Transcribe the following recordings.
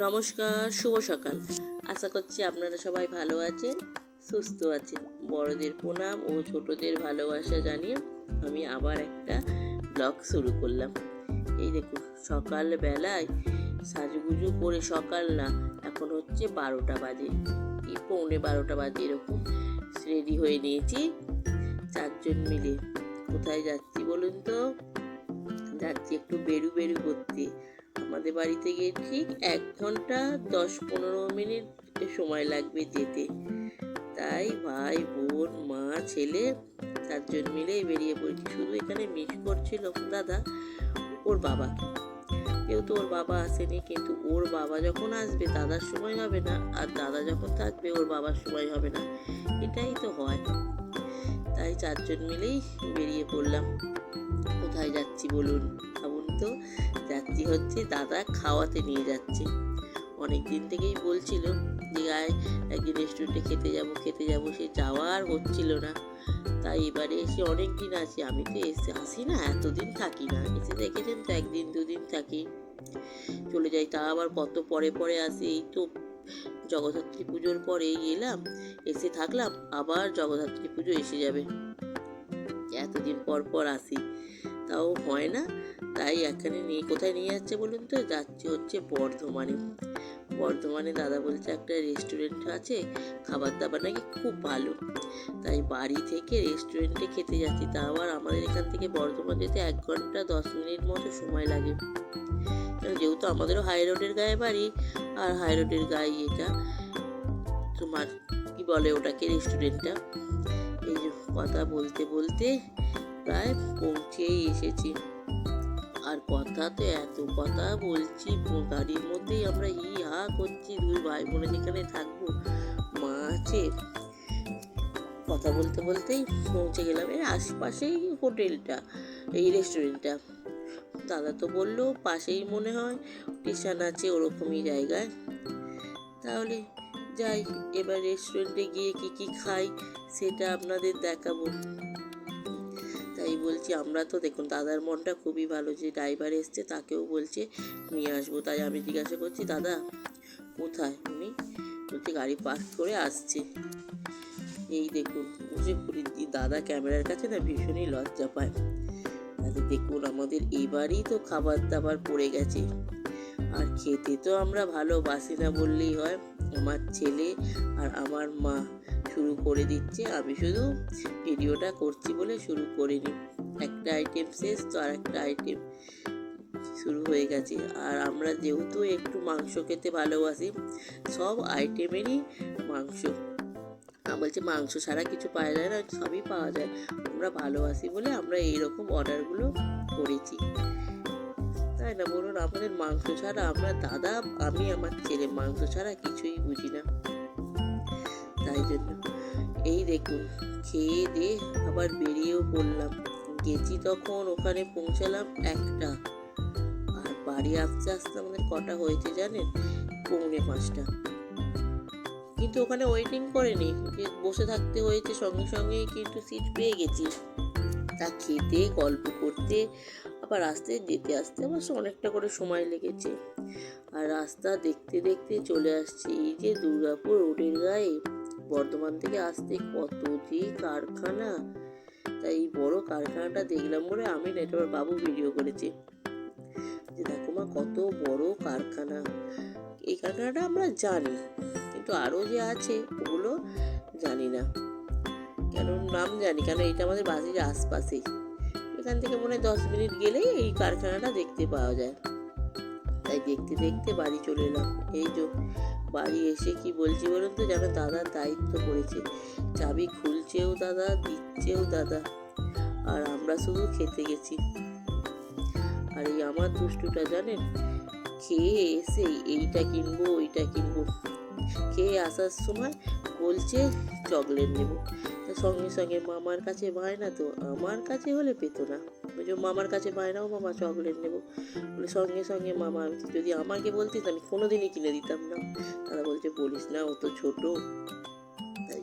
নমস্কার, শুভ সকাল। আশা করছি আপনারা সবাই ভালো আছেন, সুস্থ আছেন। বড়দের প্রণাম ও ছোটদের ভালোবাসা জানিয়ে আমি আবার একটা ব্লগ শুরু করলাম। এই দেখুন, সকালবেলায় সাজুগুজু করে সকাল না, এখন হচ্ছে বারোটা বাজে। এই পৌনে বারোটা বাজে এরকম রেডি হয়ে নিয়েছি চারজন মিলে। কোথায় যাচ্ছি বলুন তো? যাচ্ছি একটু বেরু বেরু করতে। আমাদের বাড়ি থেকে ঠিক এক ঘণ্টা দশ পনেরো মিনিট সময় লাগবে যেতে। তাই ভাই, বোন, মা, ছেলে চারজন মিলেই বেরিয়ে পড়েছি। শুধু এখানে মিস করছিল দাদা, ওর বাবা। যেহেতু ওর বাবা আসেনি, কিন্তু ওর বাবা যখন আসবে, দাদার সময় হবে না, আর দাদা যখন থাকবে, ওর বাবার সময় হবে না। এটাই তো হয়। তাই চারজন মিলেই বেরিয়ে পড়লাম। কোথায় যাচ্ছি বলুন? যাচ্ছি হচ্ছে দাদা খাওয়াতে নিয়ে যাচ্ছে। অনেক দিন থেকেই বলছিল যে, আয়, একদিন রেস্টুরেন্টে খেতে যাব খেতে যাব। সে যাওয়া আর হচ্ছিল না। তাই এবারে এসে অনেক দিন আছি। আমি তো এসে আসি না, এতদিন থাকি না। এসে দেখেছেন তো, একদিন দুদিন থাকি। চলে যাই। তা আবার কত পরে পরে আসি। এই তো জগদ্ধাত্রী পুজোর পরেই এলাম, এসে থাকলাম, আবার জগদ্ধাত্রী পুজো এসে যাবে। এতদিন পর পর আসি। তাও হয় না। তাই এখানে নিয়ে, কোথায় নিয়ে যাচ্ছে বলুন তো? যাচ্ছে হচ্ছে বর্ধমানে। বর্ধমানে দাদা বলছে একটা রেস্টুরেন্ট আছে খাবার দাবার নাকি খুব ভালো। তাই বাড়ি থেকে রেস্টুরেন্টে খেতে যাচ্ছি। তা আবার আমাদের এখান থেকে বর্ধমান যেতে এক ঘণ্টা, দশ মিনিট মতো সময় লাগে। যেহেতু আমাদেরও হাই রোডের গায়ে বাড়ি, আর হাই রোডের গায়ে এটা তোমার, কি বলে ওটাকে রেস্টুরেন্টটা এই কথা বলতে বলতে প্রায় পৌঁছেই এসেছি। আর কথা তো এত কথা বলছি, গাড়ির মধ্যেই আমরা ই হা করছি, দুই ভাই বোনের যেখানে থাকব, মা আছে। কথা বলতে বলতেই পৌঁছে গেলাম এর আশপাশেই হোটেলটা, এই রেস্টুরেন্টটা দাদা তো বলল, পাশেই মনে হয় স্টেশন আছে ওরকমই জায়গায়। তাহলে যাই, এবার রেস্টুরেন্টে গিয়ে কি কি খাই, সেটা আপনাদের দেখাবো। বলছি, আমরা তো দেখুন, দাদার মনটা খুবই ভালো, যে ড্রাইভার এসছে তাকেও বলছে, নিয়ে আসব। তাই আমি জিজ্ঞাসা করছি, দাদা, কোথায় উনি? বলছে, গাড়ি পার্ক করে আসছে। এই দেখুন, বুঝে দাদা ক্যামেরার কাছে না ভীষণই লজ্জা পায়। দেখুন, আমাদের এবারই তো খাবার দাবার পড়ে গেছে। আর খেতে তো আমরা ভালোবাসি না বললেই হয়। আমার ছেলে আর আমার মা শুরু করে দিচ্ছে। আমি শুধু ভিডিওটা করছি বলে শুরু করিনি। একটা আইটেম শেষ, তো আর একটা আইটেম শুরু হয়ে গেছে। আর আমরা যেহেতু একটু মাংস খেতে ভালোবাসি, সব আইটেমেরই মাংস। বলছি, মাংস ছাড়া কিছু পাওয়া যায় না, সবই পাওয়া যায়। আমরা ভালোবাসি বলে আমরা এইরকম অর্ডারগুলো করেছি। তাই না বলুন আমাদের মাংস ছাড়া আমরা দাদা, আমি, আমার ছেলে, মাংস ছাড়া কিছুই বুঝি না। তাই জন্য। এই দেখুন, খেয়ে দিয়ে আবার বেরিয়েও পড়লাম। গেছি তখন ওখানে পৌঁছালাম একটা। আর বাড়ি আসতে আসতে আমাদের কটা হয়েছে জানেন? পৌনে পাঁচটা। কিন্তু ওখানে ওয়েটিং করেনি বসে থাকতে হয়েছে সঙ্গে সঙ্গে কিন্তু সিট পেয়ে গেছি। তা খেতে, গল্প করতে আবার রাস্তায় যেতে আসতে অবশ্য অনেকটা করে সময় লেগেছে। আর রাস্তা দেখতে দেখতে চলে আসছে এই যে দুর্গাপুর রোডের গায়ে। বর্ধমান থেকে আসতে কত যে কারখানা। তাই এই বড় কারখানাটা দেখলাম বলে আমি না, এটা বাবু ভিডিও করেছে। যে দেখো মা, কত বড় কারখানা। এই কারখানাটা আমরা জানি, কিন্তু আরও যে আছে ওগুলো জানি না। কেন নাম জানি, কেন এটা আমাদের বাড়ির আশপাশেই এখান থেকে মনে হয় দশ মিনিট গেলেই এই কারখানাটা দেখতে পাওয়া যায়। তাই দেখতে দেখতে বাড়ি চলে এলাম। এই যে বাড়ি এসে কি বলছি বলুন তো? যেন দাদার দায়িত্ব করেছে। চাবি খুলছেও দাদা, দিচ্ছেও দাদা। আর আমরা শুধু খেতে গেছি। আর এই আমার দুষ্টুটা জানেন? খেয়ে এসে এইটা কিনবো, ওইটা কিনবো। খেয়ে আসার সময় বলছে চকলেট নেব। তা সঙ্গে সঙ্গে মামার কাছে বায়না তো আমার কাছে হলে পেতো না। যে মামার কাছে বায়নাও মামা চকলেট নেব। বলে, সঙ্গে সঙ্গে মামা, আমি যদি আমাকে বলতিস, আমি কোনোদিনই কিনে দিতাম না। দাদা বলছে, বলিস না, ও তো ছোটো। তাই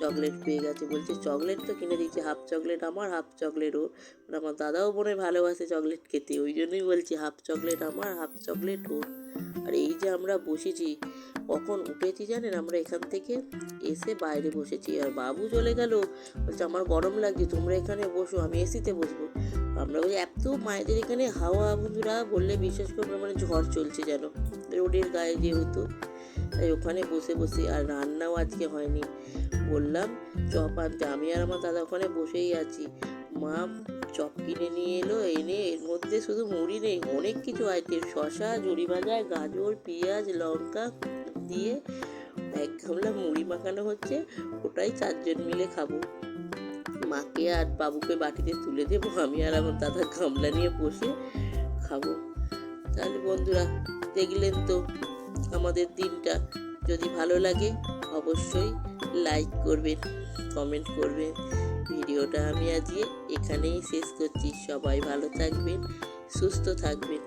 চকলেট পেয়ে গেছে। বলছে, চকলেট তো কিনে দিচ্ছে হাফ চকলেট আমার, হাফ চকলেট ওর। আমার দাদাও হয় ভালোবাসে চকলেট খেতে। ওই জন্যই বলছি, হাফ চকলেট আমার, হাফ চকলেট ওর। আর এই যে আমরা বসেছি, কখন উঠেছি জানেন? আমরা এখান থেকে এসে বাইরে বসেছি। আর বাবু চলে গেল। বলছে, আমার গরম লাগছে, তোমরা এখানে বসো, আমি এসিতে বসবো। আমরা বলি, এত মায়েদের এখানে হাওয়া, বন্ধুরা, বললে বিশ্বাস করবে মানে ঝড় চলছে যেন। রোডের গায়ে যেহেতু, তাই ওখানে বসে বসে আর রান্নাও আজকে হয়নি। বললাম, চপ আনতে। আমি আর আমার দাদা ওখানে বসেই আছি। মা চপ কিনে নিয়ে এলো, এনে এর মধ্যে শুধু মুড়ি নেই, অনেক কিছু আইটেম শশা জুড়ি ভাজা, গাজর, পেঁয়াজ, লঙ্কা দিয়ে এক গামলা মুড়ি মাখানো হচ্ছে, ওটাই চারজন মিলে খাব। মাকে আর বাবুকে বাটিতে তুলে দেবো, আমি আর আমার দাদা গামলা নিয়ে বসে খাব। তাহলে বন্ধুরা, দেখলেন তো আমাদের দিনটা, যদি ভালো লাগে অবশ্যই লাইক করবেন কমেন্ট করবেন। ভিডিওটা আমি আজকে এখানেই শেষ করছি। সবাই ভালো থাকবেন, সুস্থ থাকবেন।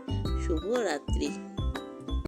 শুভ রাত্রি